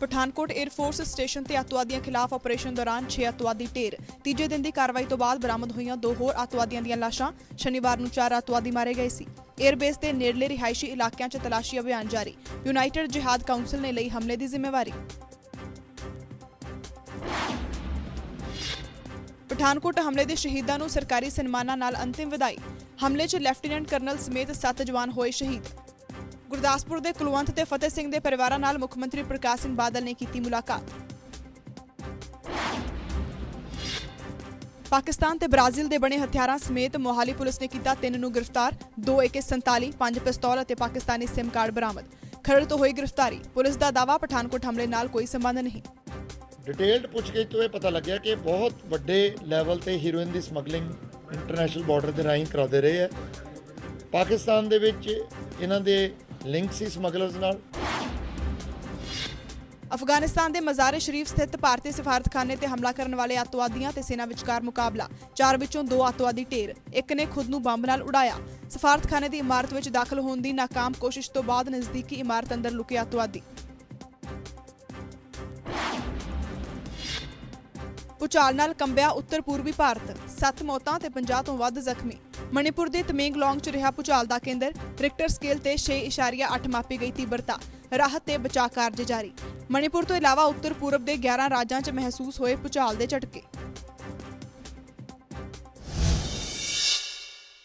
Pathankot air force station ਤੇ ਅੱਤਵਾਦੀਆਂ ਖਿਲਾਫ ਆਪਰੇਸ਼ਨ ਦੌਰਾਨ 6 ਅੱਤਵਾਦੀ ਢੇਰ। ਤੀਜੇ ਦਿਨ ਦੀ ਕਾਰਵਾਈ ਤੋਂ ਬਾਅਦ ਬਰਾਮਦ ਹੋਈਆਂ ਦੋ ਹੋਰ ਅੱਤਵਾਦੀਆਂ ਦੀਆਂ ਲਾਸ਼ਾਂ। ਸ਼ਨੀਵਾਰ ਨੂੰ ਚਾਰ ਅੱਤਵਾਦੀ ਮਾਰੇ ਗਏ ਸੀ। 에ਅਰਬੇਸ ਦੇ ਨੇੜਲੇ ਰਿਹਾਇਸ਼ੀ ਇਲਾਕਿਆਂ 'ਚ ਤਲਾਸ਼ੀ ਅਭਿਆਨ ਜਾਰੀ। ਯੂਨਾਈਟਿਡ ਜਿਹਾਦ ਕਾਉਂਸਲ ਨੇ ਲਈ ਹਮਲੇ ਦੀ ਜ਼ਿੰਮੇਵਾਰੀ। ਪਠਾਨਕੋਟ ਹਮਲੇ ਦੇ ਸ਼ਹੀਦਾਂ ਨੂੰ ਸਰਕਾਰੀ ਸਨਮਾਨਾਂ ਨਾਲ ਅੰਤਿਮ ਵਿਦਾਈ। ਹਮਲੇ 'ਚ ਲੈਫਟੀਨੈਂਟ ਕਰਨਲ ਸਮੇਤ 7 ਜਵਾਨ ਹੋਏ ਸ਼ਹੀਦ। ਗੁਰਦਾਸਪੁਰ ਦੇ ਕੁਲਵੰਤ ਤੇ ਫਤਿਹ ਸਿੰਘ ਦੇ ਪਰਿਵਾਰਾਂ ਨਾਲ ਮੁੱਖ ਮੰਤਰੀ ਪ੍ਰਕਾਸ਼ ਸਿੰਘ ਬਾਦਲ ਨੇ ਕੀਤੀ ਮੁਲਾਕਾਤ। ਪਾਕਿਸਤਾਨ ਤੇ ਬ੍ਰਾਜ਼ੀਲ ਦੇ ਬਣੇ ਹਥਿਆਰਾਂ ਸਮੇਤ ਮੋਹਾਲੀ ਪੁਲਿਸ ਨੇ ਕੀਤਾ ਤਿੰਨ ਨੂੰ ਗ੍ਰਿਫਤਾਰ, ਦੋ AK47 ਪੰਜ ਪਿਸਤੌਲ ਅਤੇ ਪਾਕਿਸਤਾਨੀ ਸਿਮ ਕਾਰਡ ਬਰਾਮਦ। ਖਰੜ ਤੋਂ ਹੋਈ ਗ੍ਰਿਫਤਾਰੀ, ਪੁਲਿਸ ਦਾ ਦਾਅਵਾ ਪਠਾਨਕੋਟ ਹਮਲੇ ਨਾਲ ਕੋਈ ਸੰਬੰਧ ਨਹੀਂ। ਡਿਟੇਲਡ ਪੁੱਛਗਿੱਛ ਤੋਂ ਇਹ ਪਤਾ ਲੱਗਿਆ ਕਿ ਬਹੁਤ ਵੱਡੇ ਲੈਵਲ ਤੇ ਹੀਰੋਇਨ ਦੀ ਸਮਗਲਿੰਗ ਇੰਟਰਨੈਸ਼ਨਲ ਬਾਰਡਰ ਦੇ ਰਾਹੀਂ ਕਰਾਉਂਦੇ ਰਹੇ ਹੈ। ਪਾਕਿਸਤਾਨ ਦੇ ਵਿੱਚ ਇਹਨਾਂ ਦੇ ਲਿੰਕ ਸੀ ਸਮਗਲਰਸ ਨਾਲ? ਅਫਗਾਨਿਸਤਾਨ ਦੇ ਮਜ਼ਾਰੇ ਸ਼ਰੀਫ ਸਥਿਤ ਭਾਰਤੀ ਸਫਾਰਤਖਾਨੇ ਤੇ ਹਮਲਾ ਕਰਨ ਵਾਲੇ ਅੱਤਵਾਦੀਆਂ ਤੇ ਸੈਨਾ ਵਿਚਕਾਰ ਮੁਕਾਬਲਾ। ਚਾਰ ਵਿੱਚੋਂ ਦੋ ਅੱਤਵਾਦੀ ਢੇਰ, ਇੱਕ ਨੇ ਖੁਦ ਨੂੰ ਬੰਬ ਨਾਲ ਉਡਾਇਆ। ਸਫਾਰਤਖਾਨੇ ਦੀ ਇਮਾਰਤ ਵਿੱਚ ਦਾਖਲ ਹੋਣ ਦੀ ਨਾਕਾਮ ਕੋਸ਼ਿਸ਼ ਤੋਂ ਬਾਅਦ ਨਜ਼ਦੀਕੀ ਇਮਾਰਤ ਅੰਦਰ ਲੁਕੇ ਅੱਤਵਾਦੀ। ਭੂਚਾਲ ਨਾਲ ਕੰਬਿਆ ਉੱਤਰ ਪੂਰਬੀ ਭਾਰਤ। ਸੱਤ ਮੌਤਾਂ ਤੇ 50 ਤੋਂ ਵੱਧ ਜ਼ਖਮੀ। ਮਣੀਪੁਰ ਦੇ ਤਮੇਂਗਲੋਂਗ 'ਚ ਰਿਹਾ ਭੂਚਾਲ ਦਾ ਕੇਂਦਰ। ਰਿਕਟਰ ਸਕੇਲ ਤੇ 6.8 ਮਾਪੀ ਗਈ ਤੀਬਰਤਾ। ਰਾਹਤ ਤੇ ਬਚਾਅ ਕਾਰਜ ਜਾਰੀ। ਮਣੀਪੁਰ ਤੋਂ ਇਲਾਵਾ ਉੱਤਰ ਪੂਰਬ ਦੇ 11 ਰਾਜਾਂ 'ਚ ਮਹਿਸੂਸ ਹੋਏ ਭੂਚਾਲ ਦੇ ਝਟਕੇ।